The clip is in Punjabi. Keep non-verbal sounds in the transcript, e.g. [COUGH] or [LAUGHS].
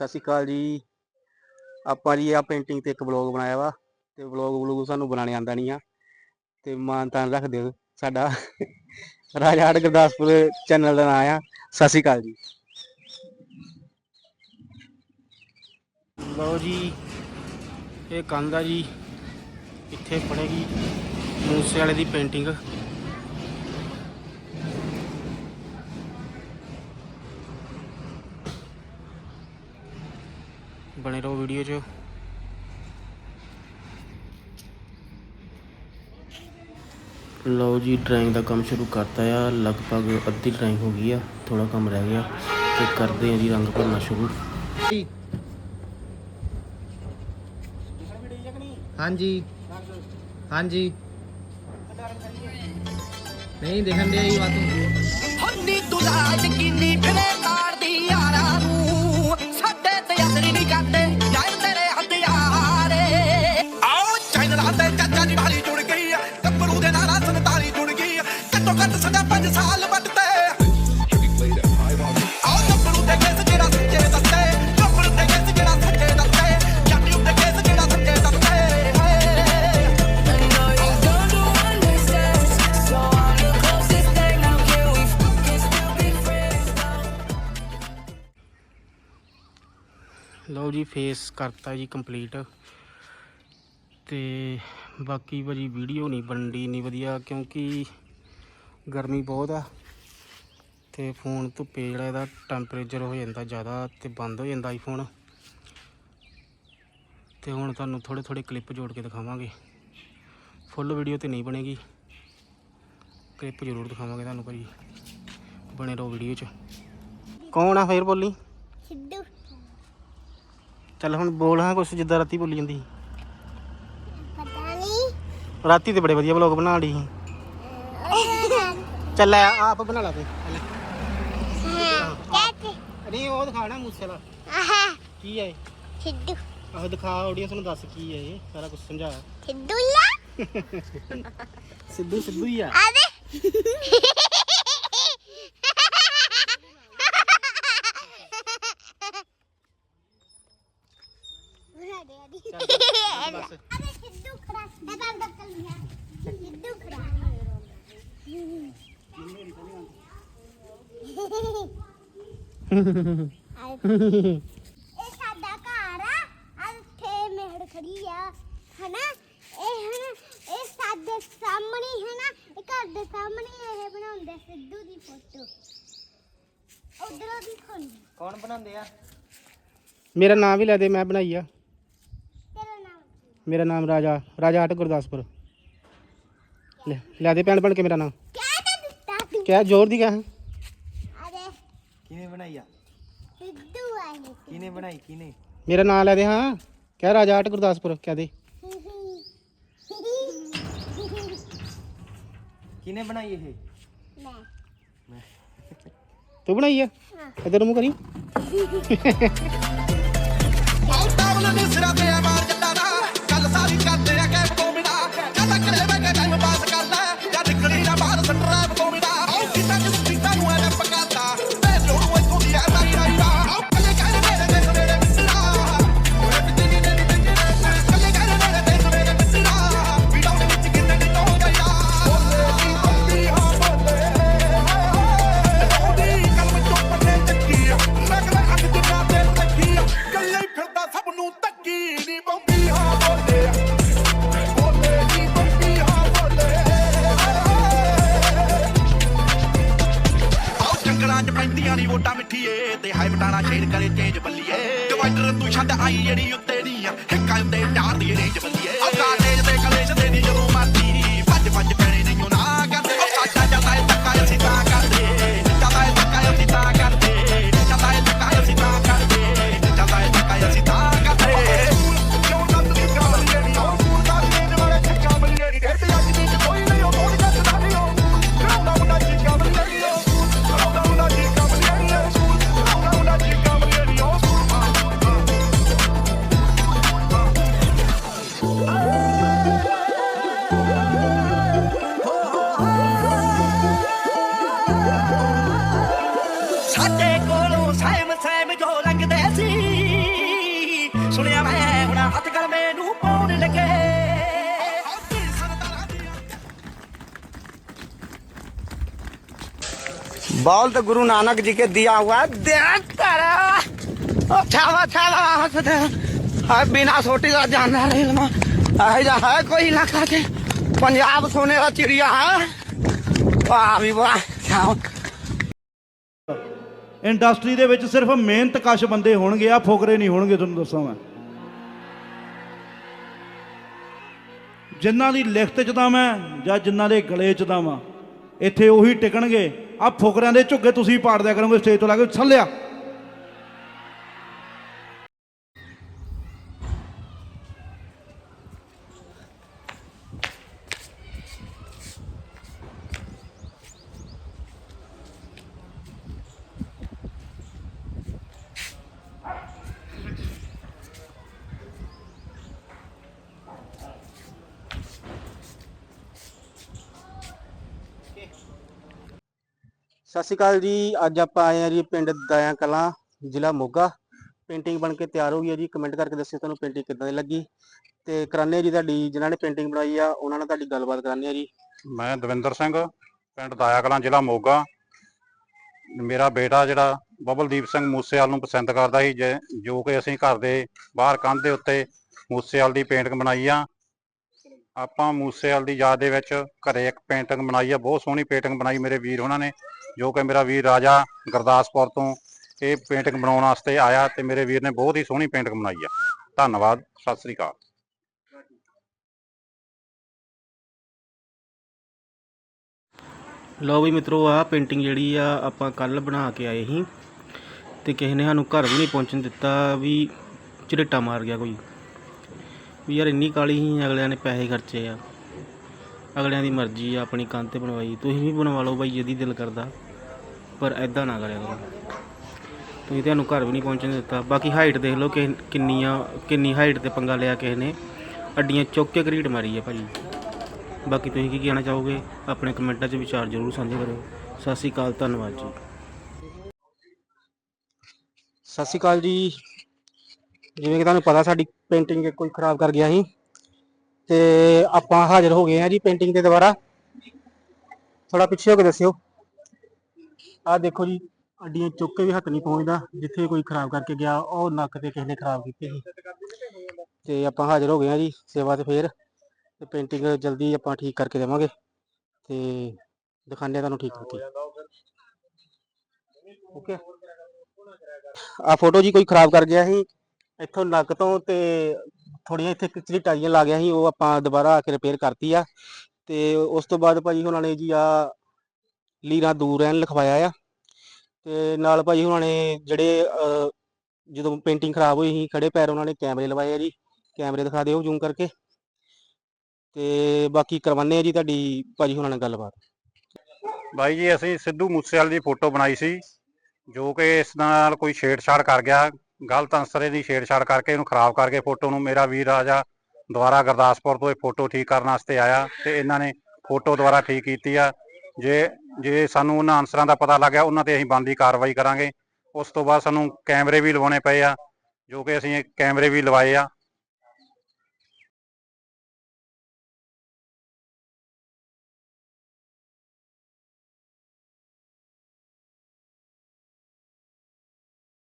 ਸਤਿ ਸ਼੍ਰੀ ਅਕਾਲ ਜੀ। ਆਪਾਂ ਜੀ ਆ ਪੇਂਟਿੰਗ ਤੇ ਇੱਕ ਵਲੌਗ ਬਣਾਇਆ ਵਾ ਤੇ ਵਲੌਗ ਵਲੂਗ ਸਾਨੂੰ ਬਣਾਉਣੇ ਆਂਦਾ ਨਹੀਂ ਆ ਤੇ ਮਾਨ ਤਾਨ ਰੱਖ ਦਿਓ ਸਾਡਾ। ਰਾਜਾ ਹਟ ਗੁਰਦਾਸਪੁਰ ਚੈਨਲ ਦਾ ਨਾਮ ਆ। ਸਤਿ ਸ਼੍ਰੀ ਅਕਾਲ ਜੀ। ਲਓ ਜੀ, ਇਹ ਕੰਧ ਆ ਜੀ। ਇੱਥੇ ਪੜੇਗੀ ਮੂਸੇ ਵਾਲੇ ਦੀ ਪੇਂਟਿੰਗ ਬਣੇ ਰਹੋ ਵੀਡੀਓ 'ਚ। ਲਓ ਜੀ ਡਰਾਇੰਗ ਦਾ ਕੰਮ ਸ਼ੁਰੂ ਕਰਤਾ ਆ। ਲਗਭਗ ਅੱਧੀ ਡਰਾਇੰਗ ਹੋ ਗਈ ਆ। ਥੋੜਾ ਕੰਮ ਰਹਿ ਗਿਆ। ਤੇ ਕਰਦੇ ਆ ਜੀ ਰੰਗ ਭਰਨਾ ਸ਼ੁਰੂ। ਹਾਂਜੀ। ਹਾਂਜੀ। ਨਹੀਂ ਦੇਖਣ ਦੇ ਆਈ ਬਾਤ ਹੰਨੀ ਤੂੰ ਲਾਜ ਕਿੰਨੀ ਫਿਰੇ ਲਓ ਜੀ ਫੇਸ ਕਰਤਾ ਜੀ ਕੰਪਲੀਟ ਤੇ ਬਾਕੀ ਭਾਜੀ ਵੀਡੀਓ ਨਹੀਂ ਬਣਦੀ, ਨਹੀਂ ਵਧੀਆ, ਕਿਉਂਕਿ ਗਰਮੀ ਬਹੁਤ ਆ। ਤੇ ਫੋਨ ਧੁੱਪੇ ਜਿਹੜਾ ਇਹਦਾ ਟੈਂਪਰੇਚਰ ਹੋ ਜਾਂਦਾ ਜ਼ਿਆਦਾ ਤੇ ਬੰਦ ਹੋ ਜਾਂਦਾ ਆਈਫੋਨ ਤੇ ਹੁਣ ਤੁਹਾਨੂੰ ਥੋੜੇ ਥੋੜੇ ਕਲਿੱਪ ਜੋੜ ਕੇ ਦਿਖਾਵਾਂਗੇ। ਫੁੱਲ ਵੀਡੀਓ ਤੇ ਨਹੀਂ ਬਣੇਗੀ। ਕਲਿੱਪ ਜ਼ਰੂਰ ਦਿਖਾਵਾਂਗੇ ਤੁਹਾਨੂੰ ਭਾਜੀ, ਬਣੇ ਰਹੋ ਵੀਡੀਓ 'ਚ। ਕੌਣ ਆ ਫੇਰ ਬੋਲੀ? ਚੱਲ ਹੁਣ ਬੋਲ ਹਾਂ ਕੁਛ ਜਿੱਦਾਂ ਰਾਤੀ ਬੋਲੀ ਜਾਂਦੀ ਸੀ। ਪਤਾ ਨਹੀਂ। ਰਾਤੀ ਤੇ ਬੜੇ ਵਧੀਆ ਵਲੌਗ ਬਣਾ ਲਈ ਸੀ। ਚੱਲ ਲੈ ਆਪ ਬਣਾ ਲਾ ਤੇ। ਲੈ। ਕਾਤੇ ਨਹੀਂ ਉਹ ਦਿਖਾਣਾ ਮੂਸੇ ਵਾਲਾ। ਆਹਾ। ਕੀ ਹੈ? ਸਿੱਧੂ। ਆਹ ਦਿਖਾ ਆਡੀਅנס ਨੂੰ ਦੱਸ ਕੀ ਹੈ ਇਹ ਸਾਰਾ ਕੁਝ ਸਮਝਾ। ਸਿੱਧੂ ਲਾ। ਸਿੱਧੂ ਸਿੱਧੂ ਹੀ ਆ। ਆਵੇ ਬਣਾ ਦੇ ਆਦੀ ਚੱਲ ਬਸ ਅਬੇ ਸਿੱਧੂ ਖੜਾ ਦਬਾ ਦਬਾ ਲਿਆ ਸਿੱਧੂ ਖੜਾ ਇਹ ਸਾਡਾ ਘਰ ਆ ਇੱਥੇ ਮੇੜ ਖੜੀ ਆ ਹਨਾ ਇਹ ਹਨਾ ਇਹ ਸਾਡੇ ਸਾਹਮਣੇ ਹਨਾ ਇਹ ਘਰ ਦੇ ਸਾਹਮਣੇ ਇਹ ਬਣਾਉਂਦੇ ਸਿੱਧੂ ਦੀ ਫੋਟੋ ਉਧਰੋਂ ਦੀ ਖੋਲ ਕੌਣ ਬਣਾਉਂਦੇ ਆ? ਮੇਰਾ ਨਾਮ ਵੀ ਲੈ ਦੇ, ਮੈਂ ਬਣਾਈ ਆ। ਮੇਰਾ ਨਾਮ ਰਾਜਾ ਰਾਜਾ ਹਟ ਗੁਰਦਾਸਪੁਰ। ਲੈ ਲੈ ਦੇ ਭੈਣ ਬਣ ਕੇ ਮੇਰਾ ਨਾਮ। ਕਿਆ ਤਾਂ ਦਿੱਤਾ ਤੂੰ ਕਿਆ ਜ਼ੋਰ ਦੀ ਕਹਾਂ। ਅਰੇ। ਕਿਹਨੇ ਬਣਾਈ ਆ? ਸਿੱਧੂ ਆਏ ਕਿਹਨੇ ਬਣਾਈ ਕਿਹਨੇ? ਮੇਰਾ ਨਾਮ ਲੈ ਦੇ ਹਾਂ। ਕਿਆ ਰਾਜਾ ਹਟ ਗੁਰਦਾਸਪੁਰ ਕਹਿ ਦੇ। ਕਿਹਨੇ ਬਣਾਈ ਇਹ? ਮੈਂ। ਤੂੰ ਬਣਾਈ ਆ? ਇਧਰ ਮੂੰਹ ਕਰੀ। [LAUGHS] [LAUGHS] ਆਉ ਟਾਵਲ ਦੇ ਸਿਰਾਂ ਤੇ ਆ ਪੈਂਦੀਆਂ ਮਿੱਠੀਏ ਤੇ ਹਾਈ ਬਟਾਣਾ ਸ਼ੇਰ ਕਰੇ ਚੇਂਜ ਬੱਲੀਏ। ਡਿਵਾਈਡਰ ਤੂੰ ਛੱਡ ਆਈ ਜਿਹੜੀ ਉੱਤੇ ਨਹੀਂ ਆ। ਹਿੱਕਾਂ ਉੱਤੇ ਚਾਰ ਦੀ ਰੇਂਜ ਬੱਲੀਏ। ਨੂੰ ਪਾਉਣ ਲੱਗੇ बॉल तो गुरु नानक जी के दिया हुआ है देख करा ओ छावा छावा हंस दे हाय बिना सोटी का जाना रेल में है जा है कोई इलाका के पंजाब सोने का चिड़िया है वाह भी वाह छावा ਇੰਡਸਟਰੀ ਦੇ ਵਿੱਚ ਸਿਰਫ ਮਿਹਨਤ ਕਸ਼ ਬੰਦੇ ਹੋਣਗੇ ਆ ਫੁਕਰੇ ਨਹੀਂ ਹੋਣਗੇ ਤੁਹਾਨੂੰ ਦੱਸਾਂ ਮੈਂ ਜਿਨ੍ਹਾਂ ਦੀ ਲਿਖਤ ਚ ਤਾਂ ਮੈਂ ਜਾਂ ਜਿਨ੍ਹਾਂ ਦੇ ਗਲੇ ਚ ਤਾਂ ਵਾਂ। ਇੱਥੇ ਉਹੀ ਟਿਕਣਗੇ। ਆ ਫੁਕਰਿਆਂ ਦੇ ਝੁੱਗੇ ਤੁਸੀਂ ਪਾੜ ਦਿਆ ਕਰੋਗੇ ਸਟੇਜ ਤੋਂ ਲਾ ਕੇ ਛੱਲਿਆ। ਸਤਿ ਸ਼੍ਰੀ ਅਕਾਲ ਜੀ, ਅੱਜ ਆਪਾਂ ਆਏ ਆ ਜੀ ਪਿੰਡ ਦਾਇਆ ਕਲਾਂ ਜ਼ਿਲ੍ਹਾ ਮੋਗਾ। ਪੇਂਟਿੰਗ ਬਣ ਕੇ ਤਿਆਰ ਹੋ ਗਈ ਹੈ ਜੀ। ਕਮੈਂਟ ਕਰਕੇ ਦੱਸਿਓ ਤੁਹਾਨੂੰ ਪੇਂਟਿੰਗ ਕਿੱਦਾਂ ਦੀ ਲੱਗੀ। ਤੇ ਕਰਾਨੇ ਜੀ ਤੁਹਾਡੀ, ਜਿਨ੍ਹਾਂ ਨੇ ਪੇਂਟਿੰਗ ਬਣਾਈ ਆ, ਉਹਨਾਂ ਨਾਲ ਤੁਹਾਡੀ ਗੱਲਬਾਤ ਕਰਾਨੇ ਆ ਜੀ। ਮੈਂ ਦਵਿੰਦਰ ਸਿੰਘ, ਪਿੰਡ ਦਾਇਆ ਕਲਾਂ ਜ਼ਿਲ੍ਹਾ ਮੋਗਾ। ਮੇਰਾ ਬੇਟਾ ਜਿਹੜਾ ਬਬਲਦੀਪ ਸਿੰਘ ਮੂਸੇਵਾਲ ਨੂੰ ਪਸੰਦ ਕਰਦਾ ਸੀ, ਜੇ- ਜੋ ਕਿ ਅਸੀਂ ਘਰ ਦੇ ਬਾਹਰ ਕੰਧ ਦੇ ਉੱਤੇ ਮੂਸੇਵਾਲ ਦੀ ਪੇਂਟਿੰਗ ਬਣਾਈ ਆ। ਆਪਾਂ ਮੂਸੇਵਾਲ ਦੀ ਯਾਦ ਦੇ ਵਿੱਚ ਘਰੇ ਇੱਕ ਪੇਂਟਿੰਗ ਬਣਾਈ ਆ। ਬਹੁਤ ਸੋਹਣੀ ਪੇਂਟਿੰਗ ਬਣਾਈ ਮੇਰੇ ਵੀਰ ਉਹਨਾਂ ਨੇ। ਜੋ ਕਿ ਮੇਰਾ ਵੀਰ ਰਾਜਾ ਗੁਰਦਾਸਪੁਰ ਤੋਂ ਇਹ ਪੇਂਟਿੰਗ ਬਣਾਉਣ ਵਾਸਤੇ ਆਇਆ ਤੇ ਮੇਰੇ ਵੀਰ ਨੇ ਬਹੁਤ ਹੀ ਸੋਹਣੀ ਪੇਂਟਿੰਗ ਬਣਾਈ ਆ। ਧੰਨਵਾਦ, ਸਤਿ ਸ੍ਰੀ ਅਕਾਲ। ਲਓ ਵੀ ਮਿੱਤਰੋ, ਆਹ ਪੇਂਟਿੰਗ ਜਿਹੜੀ ਆ ਆਪਾਂ ਕੱਲ ਬਣਾ ਕੇ ਆਏ ਸੀ ਤੇ ਕਿਸੇ ਨੇ ਸਾਨੂੰ ਘਰ ਵੀ ਨਹੀਂ ਪਹੁੰਚਣ ਦਿੱਤਾ ਵੀ ਝੜੇਟਾ ਮਾਰ ਗਿਆ ਕੋਈ। ਵੀ ਯਾਰ ਇੰਨੀ ਕਾਲੀ ਸੀ, ਅਗਲਿਆਂ ਨੇ ਪੈਸੇ ਖਰਚੇ ਆ। ਅਗਲਿਆਂ ਦੀ ਮਰਜ਼ੀ ਆ, ਆਪਣੀ ਕੰਧ ਤੇ ਬਣਵਾਈ। ਤੁਸੀਂ ਵੀ ਬਣਵਾ ਲਓ ਬਾਈ ਜਦੀ ਦਿਲ ਕਰਦਾ। ਪਰ ਐਦਾਂ ਨਾ ਕਰਿਆ ਕਰੋ। ਤੁਸੀਂ ਤੁਹਾਨੂੰ ਘਰ ਵੀ ਨਹੀਂ ਪਹੁੰਚਣ ਦਿੱਤਾ। ਬਾਕੀ ਹਾਈਟ ਦੇਖ ਲਓ ਕਿ ਕਿੰਨੀਆਂ, ਕਿੰਨੀ ਹਾਈਟ ਤੇ ਪੰਗਾ ਲਿਆ ਕਿਸੇ ਨੇ। ਅੱਡੀਆਂ ਚੁੱਕ ਕੇ ਘਰੀਟ ਮਾਰੀ ਆ ਭਾਜੀ। ਬਾਕੀ ਤੁਸੀਂ ਕੀ ਕਹਿਣਾ ਚਾਹੋਗੇ? ਆਪਣੇ ਕਮੈਂਟਾਂ 'ਚ ਵਿਚਾਰ ਜ਼ਰੂਰ ਸਾਂਝੇ ਕਰਿਓ। ਸਤਿ ਸ਼੍ਰੀ ਅਕਾਲ, ਧੰਨਵਾਦ ਜੀ। ਸਤਿ ਸ਼੍ਰੀ ਅਕਾਲ ਜੀ। ਜਿਵੇਂ ਕਿ ਤੁਹਾਨੂੰ ਪਤਾ ਸਾਡੀ ਪੇਂਟਿੰਗ ਕੋਈ ਖਰਾਬ ਕਰ ਗਿਆ ਸੀ। ਤੇ ਆਪਾਂ ਹਾਜ਼ਰ ਹੋ ਗਏ ਹਾਂ ਜੀ ਪੇਂਟਿੰਗ ਦੇ ਦੁਬਾਰਾ ਥੋੜਾ ਪਿੱਛੇ ਹੋ ਕੇ ਦੱਸਿਓ। ਆਹ ਦੇਖੋ ਜੀ, ਅੱਡੀਆਂ ਚੁੱਕ ਕੇ ਵੀ ਹੱਥ ਨਹੀਂ ਪਹੁੰਚਦਾ, ਜਿੱਥੇ ਕੋਈ ਖਰਾਬ ਕਰਕੇ ਗਿਆ, ਉਹ ਨੱਕ ਤੇ ਕਿਸੇ ਨੇ ਖਰਾਬ ਕੀਤੀ ਸੀ। ਤੇ ਆਪਾਂ ਹਾਜ਼ਰ ਹੋ ਗਏ ਹਾਂ ਜੀ, ਸੇਵਾ ਤੇ ਫੇਰ, ਤੇ ਪੇਂਟਿੰਗ ਜਲਦੀ ਆਪਾਂ ਠੀਕ ਕਰਕੇ ਦੇਵਾਂਗੇ, ਤੇ ਦਿਖਾਉਂਦੇ ਤੁਹਾਨੂੰ ਠੀਕ ਕਰਕੇ। ਓਕੇ। ਆ ਫੋਟੋ ਜੀ ਕੋਈ ਖਰਾਬ ਕਰ ਗਿਆ ਸੀ, ਇੱਥੋਂ ਨੱਕ ਤੋਂ ਤੇ ਥੋੜੀਆਂ ਇੱਥੇ ਕਿਚਲੀ ਟਾਈਆਂ ਲਾ ਗਿਆ ਸੀ, ਉਹ ਆਪਾਂ ਦੁਬਾਰਾ ਆ ਕੇ ਰਿਪੇਅਰ ਕਰਤੀ ਆ, ਤੇ ਉਸ ਤੋਂ ਬਾਅਦ ਭਾਜੀ ਉਹਨਾਂ ਨੇ ਜੀ ਆ ਲੀਰਾਂ ਦੂਰ ਰਹਿਣ ਲਿਖਵਾਇਆ ਆ। ਤੇ ਨਾਲ ਭਾਜੀ ਉਹਨਾਂ ਨੇ ਜਿਹੜੇ ਅਹ, ਜਦੋਂ ਪੇਂਟਿੰਗ ਖਰਾਬ ਹੋਈ ਸੀ ਖੜੇ ਪੈਰ ਉਹਨਾਂ ਨੇ ਕੈਮਰੇ ਲਵਾਏ ਆ ਜੀ। ਕੈਮਰੇ ਦਿਖਾ ਦਿਓ ਜ਼ੂਮ ਕਰਕੇ। ਤੇ ਬਾਕੀ ਕਰਵਾਉਂਦੇ ਆ ਜੀ ਤੁਹਾਡੀ ਭਾਜੀ ਹੁਣਾਂ ਨਾਲ ਗੱਲਬਾਤ। ਬਾਈ ਜੀ ਅਸੀਂ ਸਿੱਧੂ ਮੂਸੇਵਾਲੇ ਦੀ ਫੋਟੋ ਬਣਾਈ ਸੀ ਜੋ ਕਿ ਇਸ ਨਾਲ ਕੋਈ ਛੇੜਛਾੜ ਕਰ ਗਿਆ। ਗਲਤ ਅੰਸਰੇ ਦੀ ਛੇੜਛਾੜ ਕਰਕੇ ਇਹਨੂੰ ਖਰਾਬ ਕਰਕੇ ਫੋਟੋ ਨੂੰ ਮੇਰਾ ਵੀਰ ਰਾਜਾ ਦੁਬਾਰਾ ਗੁਰਦਾਸਪੁਰ ਤੋਂ ਇਹ ਫੋਟੋ ਠੀਕ ਕਰਨ ਵਾਸਤੇ ਆਇਆ ਤੇ ਇਹਨਾਂ ਨੇ ਫੋਟੋ ਦੁਬਾਰਾ ਠੀਕ ਕੀਤੀ ਆ। ਜੇ ਜੇ ਸਾਨੂੰ ਉਹਨਾਂ ਅਨਸਰਾਂ ਦਾ ਪਤਾ ਲੱਗ ਗਿਆ, ਉਹਨਾਂ ਤੇ ਅਸੀਂ ਬਣਦੀ ਕਾਰਵਾਈ ਕਰਾਂਗੇ। ਉਸ ਤੋਂ ਬਾਅਦ ਸਾਨੂੰ ਕੈਮਰੇ ਵੀ ਲਵਾਉਣੇ ਪਏ ਆ, ਜੋ ਕਿ ਅਸੀਂ ਕੈਮਰੇ ਵੀ ਲਵਾਏ ਆ।